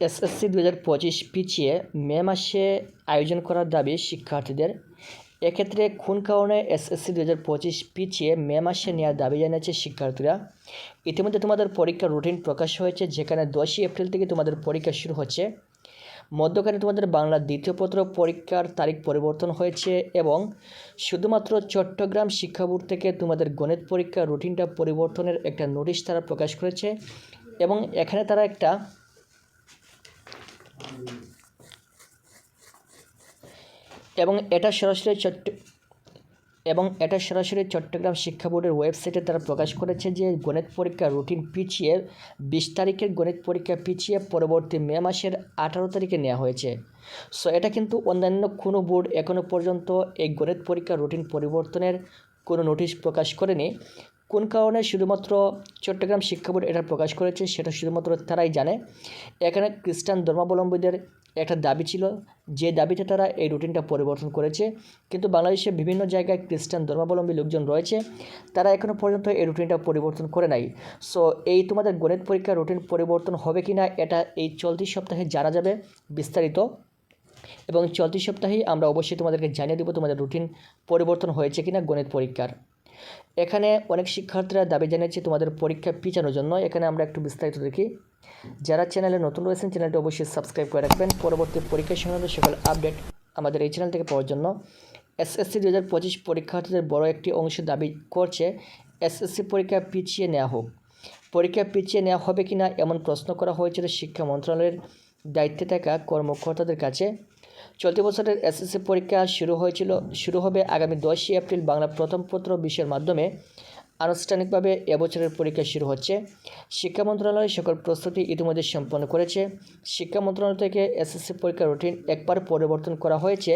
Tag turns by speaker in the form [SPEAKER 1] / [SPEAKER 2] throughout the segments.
[SPEAKER 1] SSC দু হাজার পঁচিশ পিছিয়ে মে মাসে আয়োজন করার দাবি শিক্ষার্থীদের। এক্ষেত্রে কোন কারণে এসএসসি দু হাজার পঁচিশ পিছিয়ে মে মাসে নেওয়ার দাবি জানিয়েছে শিক্ষার্থীরা। ইতিমধ্যে তোমাদের পরীক্ষার রুটিন প্রকাশ হয়েছে, যেখানে দশই এপ্রিল থেকে তোমাদের পরীক্ষা শুরু হচ্ছে। মধ্যখানে তোমাদের বাংলা দ্বিতীয় পত্র পরীক্ষার তারিখ পরিবর্তন হয়েছে এবং শুধুমাত্র চট্টগ্রাম শিক্ষা বোর্ড থেকে তোমাদের গণিত পরীক্ষার রুটিনটা পরিবর্তনের একটা নোটিশ তারা প্রকাশ করেছে এবং এখানে তারা একটা এবং এটা সরাসরি চট্ট এবং এটা সরাসরি চট্টগ্রাম শিক্ষা বোর্ডের ওয়েবসাইটে তারা প্রকাশ করেছে যে গণিত পরীক্ষার রুটিন পিছিয়ে বিশ তারিখের গণিত পরীক্ষা পিছিয়ে পরবর্তী মে মাসের আঠারো তারিখে নেওয়া হয়েছে। সো এটা কিন্তু অন্যান্য কোনো বোর্ড এখনও পর্যন্ত এই গণিত পরীক্ষার রুটিন পরিবর্তনের কোনো নোটিশ প্রকাশ করেনি। কোন কারণে শুধুমাত্র চট্টগ্রাম শিক্ষা বোর্ড এটা প্রকাশ করেছে সেটা শুধুমাত্র তারাই জানে। এখানে খ্রিস্টান ধর্মাবলম্বীদের একটা দাবি ছিল যে দাবিতে তারা এই রুটিনটা পরিবর্তন করেছে। কিন্তু বাংলাদেশের বিভিন্ন জায়গায় খ্রিস্টান ধর্মাবলম্বী লোকজন রয়েছে, তারা এখনও পর্যন্ত এই রুটিনটা পরিবর্তন করে নাই। সো এই তোমাদের গণিত পরীক্ষার রুটিন পরিবর্তন হবে কি না এটা এই চলতি সপ্তাহে জানা যাবে বিস্তারিত। এবং চলতি সপ্তাহেই আমরা অবশ্যই তোমাদেরকে জানিয়ে দেবো তোমাদের রুটিন পরিবর্তন হয়েছে কিনা গণিত পরীক্ষার। এখানে অনেক শিক্ষার্থীরা দাবি জানিয়েছে তোমাদের পরীক্ষা পিছানোর জন্য। এখানে আমরা একটু বিস্তারিত দেখি। যারা চ্যানেলে নতুন রয়েছেন, চ্যানেলটি অবশ্যই সাবস্ক্রাইব করে রাখবেন। পরবর্তী পরীক্ষা সংক্রান্ত সকল আপডেট আমাদের এই চ্যানেল থেকে পাওয়ার জন্য। এসএসসি দু হাজার পঁচিশ পরীক্ষার্থীদের বড় একটি অংশ দাবি করছে, এসএসসি পরীক্ষা পিছিয়ে নেওয়া হোক। পরীক্ষা পিছিয়ে নেওয়া হবে কি না এমন প্রশ্ন করা হয়েছিল শিক্ষা মন্ত্রণালয়ের দায়িত্বে থাকা কর্মকর্তাদের কাছে। চলতি বছরের এসএসসি পরীক্ষা শুরু হয়েছিল, শুরু হবে আগামী দশই এপ্রিল বাংলা প্রথম পত্র বিষয়ের মাধ্যমে। আনুষ্ঠানিকভাবে এবছরের পরীক্ষা শুরু হচ্ছে। শিক্ষা মন্ত্রণালয় সকল প্রস্তুতি ইতিমধ্যে সম্পন্ন করেছে। শিক্ষা মন্ত্রণালয় থেকে এসএসসি পরীক্ষার রুটিন একবার পরিবর্তন করা হয়েছে,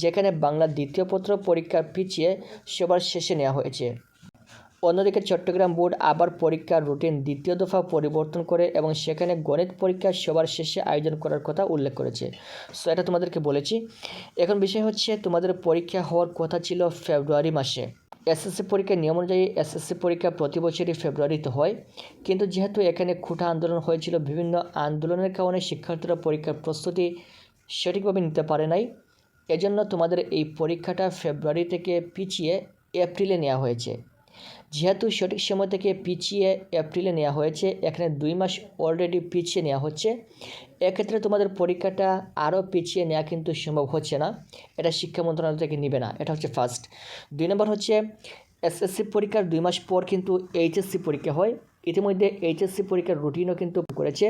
[SPEAKER 1] যেখানে বাংলা দ্বিতীয় পত্র পরীক্ষা পিছিয়ে সবার শেষে নেওয়া হয়েছে। অন্যদিকে চট্টগ্রাম বোর্ড আবার পরীক্ষার রুটিন দ্বিতীয় দফা পরিবর্তন করে এবং সেখানে গণিত পরীক্ষা সবার শেষে আয়োজন করার কথা উল্লেখ করেছে। সো এটা তোমাদেরকে বলেছি। এখন বিষয় হচ্ছে তোমাদের পরীক্ষা হওয়ার কথা ছিল ফেব্রুয়ারি মাসে। এসএসসি পরীক্ষার নিয়ম অনুযায়ী এসএসসি পরীক্ষা প্রতি বছরই ফেব্রুয়ারিতে হয়। কিন্তু যেহেতু এখানে খুঁটা আন্দোলন হয়েছিল, বিভিন্ন আন্দোলনের কারণে শিক্ষার্থীরা পরীক্ষার প্রস্তুতি সঠিকভাবে নিতে পারে নাই। এজন্য তোমাদের এই পরীক্ষাটা ফেব্রুয়ারি থেকে পিছিয়ে এপ্রিলে নেওয়া হয়েছে। যেহেতু সঠিক সময় থেকে পিছিয়ে এপ্রিলে নেওয়া হয়েছে, এখানে দুই মাস অলরেডি পিছিয়ে নেওয়া হচ্ছে। এক্ষেত্রে তোমাদের পরীক্ষাটা আরও পিছিয়ে নেওয়া কিন্তু সম্ভব হচ্ছে না। এটা শিক্ষা মন্ত্রণালয় থেকে নেবে না। এটা হচ্ছে ফার্স্ট দুই নম্বর হচ্ছে এসএসসি পরীক্ষার দুই মাস পর কিন্তু এইচএসসি পরীক্ষা হয়। ইতিমধ্যে এইচএসসি পরীক্ষার রুটিনও কিন্তু করেছে।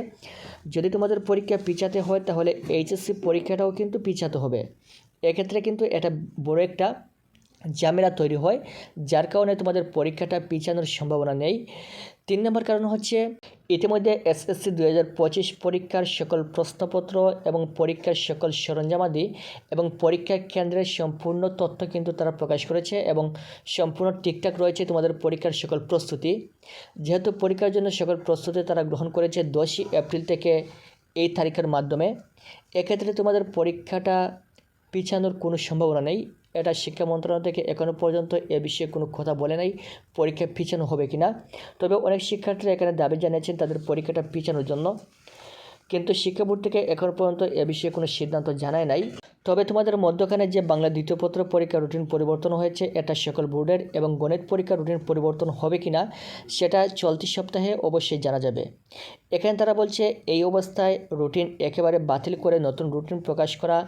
[SPEAKER 1] যদি তোমাদের পরীক্ষা পিছাতে হয়, তাহলে এইচএসসি পরীক্ষাটাও কিন্তু পিছাতে হবে। এক্ষেত্রে কিন্তু এটা বড় একটা ঝামেলা তৈরি হয়, যার কারণে তোমাদের পরীক্ষাটা পিছানোর সম্ভাবনা নেই। তিন নম্বর কারণ হচ্ছে, ইতিমধ্যে এসএসসি দু হাজার পঁচিশ পরীক্ষার সকল প্রশ্নপত্র এবং পরীক্ষার সকল সরঞ্জামাদি এবং পরীক্ষা কেন্দ্রের সম্পূর্ণ তথ্য কিন্তু তারা প্রকাশ করেছে এবং সম্পূর্ণ ঠিকঠাক রয়েছে তোমাদের পরীক্ষার সকল প্রস্তুতি। যেহেতু পরীক্ষার জন্য সকল প্রস্তুতি তারা গ্রহণ করেছে দশই এপ্রিল থেকে এই তারিখের মাধ্যমে, এক্ষেত্রে তোমাদের পরীক্ষাটা পিছানোর কোনো সম্ভাবনা নেই। এটা শিক্ষা মন্ত্রণালয় থেকে এখনও পর্যন্ত এ বিষয়ে কোনো কথা বলে নাই, পরীক্ষা পিছানো হবে কি না। তবে অনেক শিক্ষার্থীরা এখানে দাবি জানিয়েছেন তাদের পরীক্ষাটা পিছানোর জন্য। কিন্তু শিক্ষা বোর্ড থেকে এখনও পর্যন্ত এ বিষয়ে কোনো সিদ্ধান্ত জানায় নাই। তবে তোমাদের মধ্যখানে যে বাংলা দ্বিতীয় পত্র পরীক্ষা রুটিন পরিবর্তন হয়েছে, এটা সকল বোর্ডের এবং গণিত পরীক্ষা রুটিন পরিবর্তন হবে কি না, সেটা চলতি সপ্তাহে অবশ্যই জানা যাবে। এখানে তারা বলছে, এই অবস্থায় রুটিন একেবারে বাতিল করে নতুন রুটিন প্রকাশ করা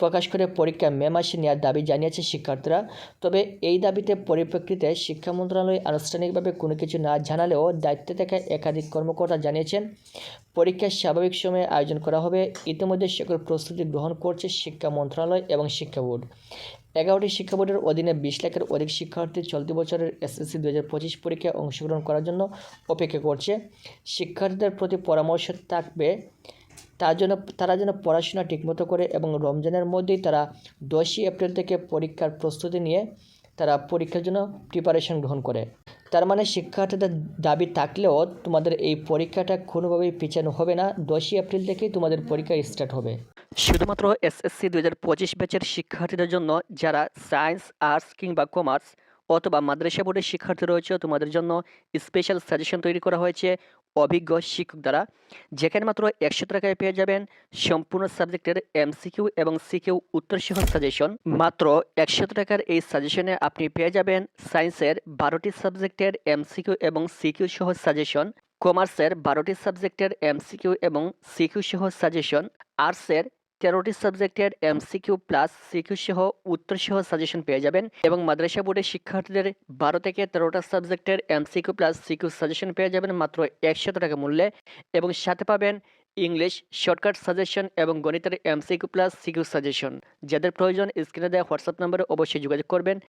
[SPEAKER 1] প্রকাশ করে পরীক্ষা মে মাসে নেওয়ার দাবি জানিয়েছে শিক্ষার্থীরা। তবে এই দাবিতে পরিপ্রেক্ষিতে শিক্ষা মন্ত্রণালয় আনুষ্ঠানিকভাবে কোনো কিছু না জানালেও দায়িত্বে থাকা একাধিক কর্মকর্তা জানিয়েছেন, পরীক্ষা স্বাভাবিক সময়ে আয়োজন করা হবে। ইতিমধ্যে সকল প্রস্তুতি গ্রহণ করছে শিক্ষা মন্ত্রণালয় এবং শিক্ষা বোর্ড। এগারোটি শিক্ষা বোর্ডের অধীনে বিশ লাখের অধিক শিক্ষার্থী চলতি বছরের এসএসসি দু হাজার পঁচিশ পরীক্ষায় অংশগ্রহণ করার জন্য অপেক্ষা করছে। শিক্ষার্থীদের প্রতি পরামর্শ থাকবে তার জন্য, তারা যেন পড়াশোনা ঠিকমতো করে এবং রমজানের মধ্যেই তারা দশই এপ্রিল থেকে পরীক্ষার প্রস্তুতি নিয়ে তারা পরীক্ষার জন্য প্রিপারেশন গ্রহণ করে। তার মানে শিক্ষার্থীদের দাবি থাকলেও তোমাদের এই পরীক্ষাটা কোনোভাবেই পিছানো হবে না। দশই এপ্রিল থেকেই তোমাদের পরীক্ষা স্টার্ট হবে। শুধুমাত্র এসএসসি দু হাজার পঁচিশ ব্যাচের শিক্ষার্থীদের জন্য যারা সায়েন্স আর্টস কিংবা কমার্স অথবা মাদ্রাসা বোর্ডের শিক্ষার্থী রয়েছে, তোমাদের জন্য স্পেশাল সাজেশন তৈরি করা হয়েছে। অভিজ্ঞ শিক্ষক দ্বারা যেখানে মাত্র একশো টাকায় পেয়ে যাবেন সম্পূর্ণ সাবজেক্টের এমসিকিউ এবং সিকিউ উত্তরসহ সাজেশন। মাত্র একশো টাকার এই সাজেশনে আপনি পেয়ে যাবেন সায়েন্সের বারোটি সাবজেক্টের এমসিকিউ এবং সিকিউ সহ সাজেশন, কমার্সের বারোটি সাবজেক্টের এমসিকিউ এবং সিকিউ সহ সাজেশন, আর্টসের তেরোটি সাবজেক্টের এমসিকিউ প্লাস সিকিউ সহ উত্তর সহ সাজেশন পেয়ে যাবেন এবং মাদ্রাসা বোর্ডের শিক্ষার্থীদের বারো থেকে তেরোটা সাবজেক্টের এমসিকিউ প্লাস সিকিউ সাজেশন পেয়ে যাবেন মাত্র একশত টাকা মূল্যে এবং সাথে পাবেন ইংলিশ শর্টকাট সাজেশন এবং গণিতের এমসিকিউ প্লাস সিকিউ সাজেশন যাদের প্রয়োজন স্ক্রিনে দেওয়া হোয়াটসঅ্যাপ নম্বরে অবশ্যই যোগাযোগ করবেন।